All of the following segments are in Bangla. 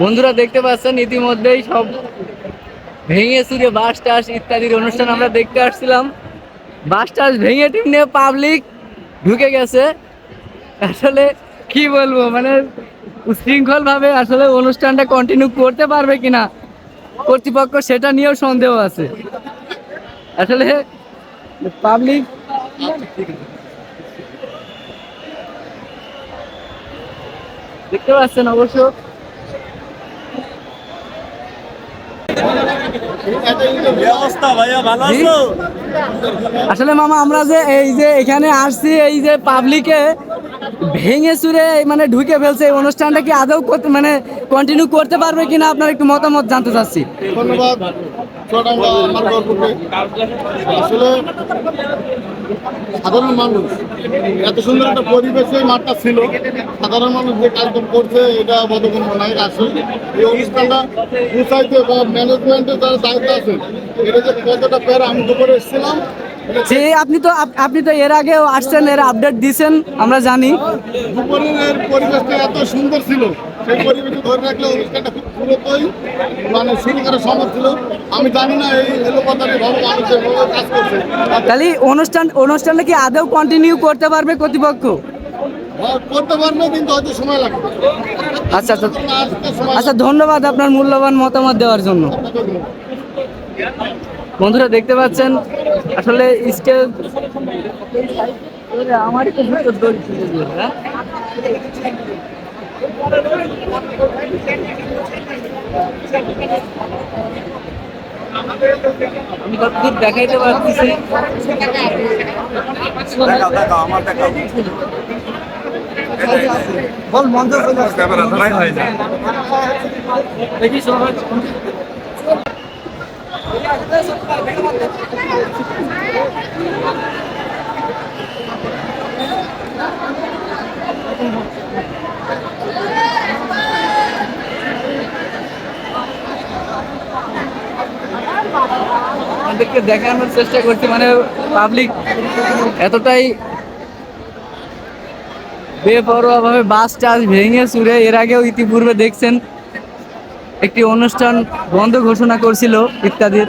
বন্ধুরা দেখতে পাচ্ছেন, ইতিমধ্যেই সব ভেঙে চুরে বাস টাস ইত্যাদির অনুষ্ঠান আমরা দেখতে আসছিলাম। বাস টাস ভেঙে টিমনে পাবলিক ঢুকে গেছে। আসলে কি বলব মানে উশৃঙ্খল ভাবে আসলে অনুষ্ঠানটা কন্টিনিউ করতে পারবে কিনা কর্তৃপক্ষ সেটা নিয়েও সন্দেহ আছে। আসলে পাবলিক দেখতে পাচ্ছেন অবশ্য অবস্থা ভাইয়া ভালো জি? আছো আসলে মামা আমরা যে এই যে এখানে আসছি এই যে পাবলিকে ভেঙে চুরে মানে ঢুকে ফেলছে এই অনুষ্ঠানটা কি আদৌ করতে মানে কন্টিনিউ করতে পারবে কিনা আপনার একটু মতামত জানতে চাচ্ছি। ধন্যবাদ। আসলে সাধারণ মানুষ, এত সুন্দর একটা পরিবেশে মাঠটা ছিল। সাধারণ মানুষ যে কাজকর্ম করছে, এটা বদগণ্য নাই আসে এই অনুষ্ঠানটা গুছাইতে বা ম্যানেজমেন্টের যারা দায়িত্ব আছে এটা যে কতটা প্যারা আমি দুপুরে এসেছিলাম যে আপনি তো আপনি তো এর আগেও আসছেন এর আপডেট দিছেন আমরা জানি। দুপুরের পরিবেশটা এত সুন্দর ছিল সেই পরিবেশে ধরে রাখলে অনুষ্ঠানটা খুব দ্রুতই মানে শুরু করা সম্ভব ছিল। আমি জানি না এই এলোপাতারি ভাবে মানুষ এভাবে কাজ করছে। তাহলে অনুষ্ঠান অনুষ্ঠানটা কি আদৌ কন্টিনিউ করতে পারবে কর্তৃপক্ষ? হ্যাঁ, করতে পারবে কিন্তু হয়তো সময় লাগবে। আচ্ছা আচ্ছা। আচ্ছা ধন্যবাদ আপনার মূল্যবান মতামত দেওয়ার জন্য। বন্ধুরা দেখতে পাচ্ছেন আসলে ছিঁড়ে দিল, হ্যাঁ? আমি কতদূর দেখাইতে পারতেছি? আমার বল মঞ্চ ক্যামেরা ধরাই হয় না। আমাদেরকে দেখানোর চেষ্টা করছি মানে পাবলিক এতটাই বেপরোয়া ভাবে বাস টাস ভেঙে চুরে, এর আগেও ইতিপূর্বে দেখছেন, একটি অনুষ্ঠান বন্ধ ঘোষণা করছিল ইত্যাদির।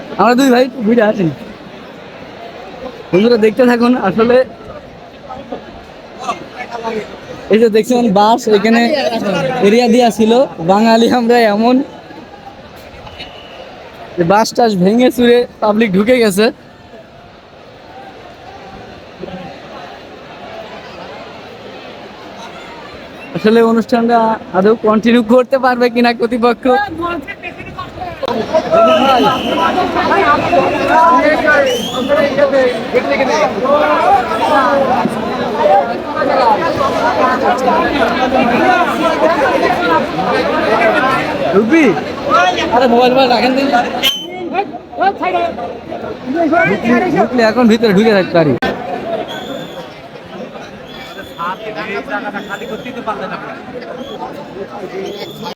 আমরা দুই ভাই ঘুরে আসেন বন্ধুরা, দেখতে থাকুন, আসলে এই যে দেখছেন, বাস এখানে এরিয়া দিয়া ছিল। বাঙালি আমরা এমন। বাস টাস ভেঙে চুরে পাবলিক ঢুকে গেছে। আসলে অনুষ্ঠানটা আদৌ কন্টিনিউ করতে পারবে কিনা কর্তৃপক্ষ? রুবি? আরে মোবাইল মোবাইল রাখেন দিন। ঢুকলে এখন ভিতরে ঢুকে থাকতে পারি।